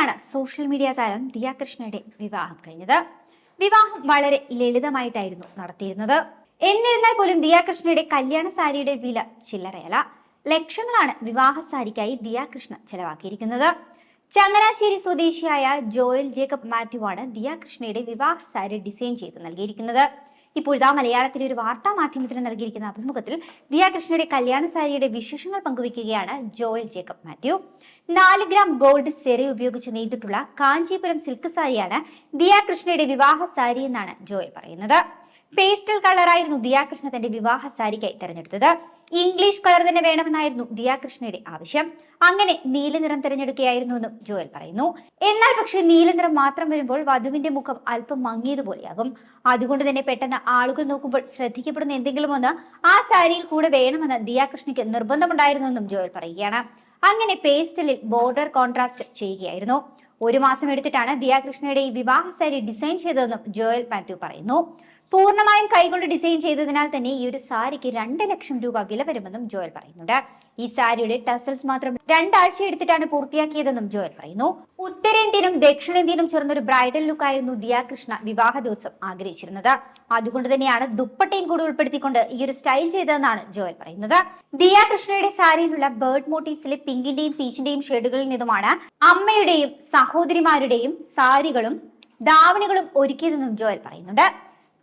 ഇന്നലെയാണ് social media താരം ദിയ കൃഷ്ണയുടെ വിവാഹം കഴിഞ്ഞത്. വിവാഹം വളരെ ലളിതമായിട്ടായിരുന്നു നടത്തിയിരുന്നത്. എന്നിരുന്നാൽ പോലും ദിയ കൃഷ്ണയുടെ കല്യാണ സാരിയുടെ വില ചില്ലറയല്ല. ലക്ഷങ്ങളാണ് വിവാഹ സാരിക്കായി ദിയ കൃഷ്ണ ചെലവാക്കിയിരിക്കുന്നത്. ചങ്ങനാശ്ശേരി സ്വദേശിയായ ജോയൽ ജേക്കബ് മാത്യുവാണ് ദിയ കൃഷ്ണയുടെ വിവാഹ സാരി ഡിസൈൻ ചെയ്ത് നൽകിയിരിക്കുന്നത്. ഇപ്പോഴത്തെ മലയാളത്തിലെ ഒരു വാർത്താ മാധ്യമത്തിന് നൽകിയിരിക്കുന്ന അഭിമുഖത്തിൽ ദിയാകൃഷ്ണയുടെ കല്യാണ സാരിയുടെ വിശേഷങ്ങൾ പങ്കുവയ്ക്കുകയാണ് ജോയൽ ജേക്കബ് മാത്യു. നാല് ഗ്രാം ഗോൾഡ് സെറി ഉപയോഗിച്ച് നെയ്തിട്ടുള്ള കാഞ്ചീപുരം സിൽക്ക് സാരിയാണ് ദിയാകൃഷ്ണയുടെ വിവാഹ സാരി എന്നാണ് ജോയൽ പറയുന്നത്. പേസ്റ്റൽ കളറായിരുന്നു ദിയാകൃഷ്ണ തന്റെ വിവാഹ സാരിക്കായി തെരഞ്ഞെടുത്തത്. ഇംഗ്ലീഷ് കളർ തന്നെ വേണമെന്നായിരുന്നു ദിയാകൃഷ്ണയുടെ ആവശ്യം. അങ്ങനെ നീലനിറം തിരഞ്ഞെടുക്കുകയായിരുന്നു എന്നും ജോയൽ പറയുന്നു. എന്നാൽ പക്ഷേ നീലനിറം മാത്രം വരുമ്പോൾ വധുവിന്റെ മുഖം അല്പം മങ്ങിയതുപോലെയാകും. അതുകൊണ്ട് തന്നെ പെട്ടെന്ന് ആളുകൾ നോക്കുമ്പോൾ ശ്രദ്ധിക്കപ്പെടുന്ന എന്തെങ്കിലും ഒന്ന് ആ സാരിയിൽ കൂടെ വേണമെന്ന് ദിയാകൃഷ്ണയ്ക്ക് കൃഷ്ണയ്ക്ക് നിർബന്ധമുണ്ടായിരുന്നുവെന്നും ജോയൽ പറയുകയാണ്. അങ്ങനെ പേസ്റ്റലിൽ ബോർഡർ കോൺട്രാസ്റ്റ് ചെയ്യുകയായിരുന്നു. ഒരു മാസം എടുത്തിട്ടാണ് ദിയാകൃഷ്ണയുടെ ഈ വിവാഹ സാരി ഡിസൈൻ ചെയ്തതെന്നും ജോയൽ മാത്യു പറയുന്നു. പൂർണമായും കൈകൊണ്ട് ഡിസൈൻ ചെയ്തതിനാൽ തന്നെ ഈ ഒരു സാരിക്ക് രണ്ട് ലക്ഷം രൂപ വില വരുമെന്നും ജോയൽ പറയുന്നുണ്ട്. ഈ സാരിയുടെ ടസൽസ് മാത്രം രണ്ടാഴ്ച എടുത്തിട്ടാണ് പൂർത്തിയാക്കിയതെന്നും ജോയൽ പറയുന്നു. ഉത്തരേന്ത്യനും ദക്ഷിണേന്ത്യനും ചേർന്നൊരു ബ്രൈഡൽ ലുക്ക് ആയിരുന്നു ദിയ കൃഷ്ണ വിവാഹ ദിവസം ആഗ്രഹിച്ചിരുന്നത്. അതുകൊണ്ട് തന്നെയാണ് ദുപ്പട്ടയും കൂടി ഉൾപ്പെടുത്തിക്കൊണ്ട് ഈ ഒരു സ്റ്റൈൽ ചെയ്തതെന്നാണ് ജോയൽ പറയുന്നത്. ദിയ കൃഷ്ണയുടെ സാരിയിലുള്ള ബേർഡ് മോട്ടീവ്സിലെ പിങ്കിന്റെയും പീച്ചിന്റെയും ഷെയ്ഡുകളിൽ നിന്നുമാണ് അമ്മയുടെയും സഹോദരിമാരുടെയും സാരികളും ധാവണികളും ഒരുക്കിയതെന്നും ജോയൽ പറയുന്നുണ്ട്.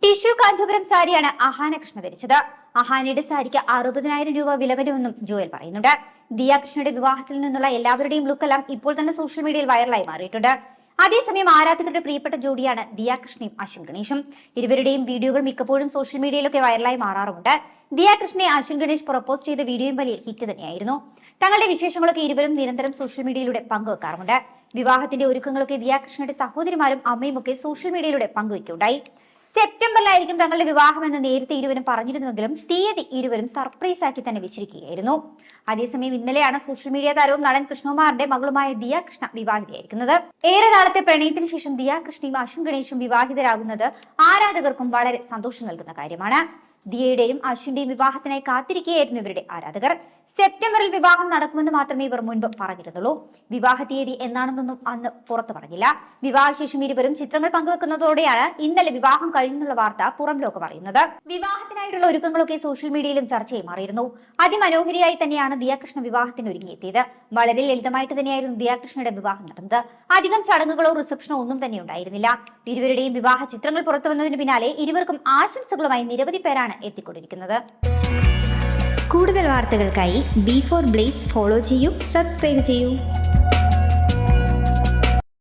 ടിഷ്യൂ കാഞ്ചീപുരം സാരിയാണ് അഹാന കൃഷ്ണ ധരിച്ചത്. അഹാനയുടെ സാരിക്ക് അറുപതിനായിരം രൂപ വില വരുമെന്നും ജോയൽ പറയുന്നുണ്ട്. ദിയ കൃഷ്ണയുടെ വിവാഹത്തിൽ നിന്നുള്ള എല്ലാവരുടെയും ലുക്കെല്ലാം ഇപ്പോൾ തന്നെ സോഷ്യൽ മീഡിയയിൽ വൈറലായി മാറിയിട്ടുണ്ട്. അതേസമയം ആരാധകരുടെ പ്രിയപ്പെട്ട ജോഡിയാണ് ദിയ കൃഷ്ണയും അശ്വിൻ ഗണേഷും. ഇരുവരുടെയും വീഡിയോകൾ മിക്കപ്പോഴും സോഷ്യൽ മീഡിയയിലൊക്കെ വൈറലായി മാറാറുമുണ്ട്. ദിയ കൃഷ്ണയെ അശ്വിൻ ഗണേഷ് പ്രപ്പോസ് ചെയ്ത വീഡിയോയും വലിയ ഹിറ്റ് തന്നെയായിരുന്നു. തങ്ങളുടെ വിശേഷങ്ങളൊക്കെ ഇരുവരും നിരന്തരം സോഷ്യൽ മീഡിയയിലൂടെ പങ്കുവെക്കാറുമുണ്ട്. വിവാഹത്തിന്റെ ഒരുക്കങ്ങളൊക്കെ ദിയ കൃഷ്ണയുടെ സഹോദരിമാരും അമ്മയും ഒക്കെ സോഷ്യൽ മീഡിയയിലൂടെ പങ്കുവെക്കുകയുണ്ടായി. സെപ്റ്റംബറിലായിരിക്കും തങ്ങളുടെ വിവാഹം എന്ന് നേരത്തെ ഇരുവരും പറഞ്ഞിരുന്നുവെങ്കിലും തീയതി ഇരുവരും സർപ്രൈസ് ആക്കി തന്നെ വെച്ചിരിക്കുകയായിരുന്നു. അതേസമയം ഇന്നലെയാണ് സോഷ്യൽ മീഡിയ താരവും നടൻ കൃഷ്ണകുമാറിന്റെ മകളുമായ ദിയ കൃഷ്ണ വിവാഹിതയായിരിക്കുന്നത്. ഏറെ നാളത്തെ പ്രണയത്തിന് ശേഷം ദിയ കൃഷ്ണയും അശ്വിൻ ഗണേശും വിവാഹിതരാകുന്നത് ആരാധകർക്കും വളരെ സന്തോഷം നൽകുന്ന കാര്യമാണ്. ദിയയുടെയും അശ്വിന്റെയും വിവാഹത്തിനായി കാത്തിരിക്കുകയായിരുന്നു ഇവരുടെ ആരാധകർ. സെപ്റ്റംബറിൽ വിവാഹം നടക്കുമെന്ന് മാത്രമേ ഇവർ മുൻപ് പറഞ്ഞിരുന്നുള്ളൂ. വിവാഹ തീയതി എന്നാണെന്നൊന്നും അന്ന് പുറത്തു പറഞ്ഞില്ല. വിവാഹശേഷം ഇരുവരും ചിത്രങ്ങൾ പങ്കുവെക്കുന്നതോടെയാണ് ഇന്നലെ വിവാഹം കഴിഞ്ഞുള്ള വാർത്ത പുറം ലോകം അറിയുന്നത്. വിവാഹത്തിനായിട്ടുള്ള ഒരുക്കങ്ങളൊക്കെ സോഷ്യൽ മീഡിയയിലും ചർച്ചയായി മാറിയിരുന്നു. അതിമനോഹരിയായി തന്നെയാണ് ദിയാകൃഷ്ണ വിവാഹത്തിന് ഒരുങ്ങിയെത്തിയത്. വളരെ ലളിതമായിട്ട് തന്നെയായിരുന്നു ദിയാകൃഷ്ണയുടെ വിവാഹം നടന്നത്. അധികം ചടങ്ങുകളോ റിസപ്ഷനോ ഒന്നും തന്നെ ഉണ്ടായിരുന്നില്ല. ഇരുവരുടെയും വിവാഹ ചിത്രങ്ങൾ പുറത്തു വന്നതിന് പിന്നാലെ ഇരുവർക്കും ആശംസകളുമായി നിരവധി പേരാണ് എത്തിക്കൊണ്ടിരിക്കുന്നത്. കൂടുതൽ വാർത്തകൾക്കായി ബി ഫോർ ബ്ലേസ് ഫോളോ ചെയ്യൂ സബ്സ്ക്രൈബ് ചെയ്യൂ.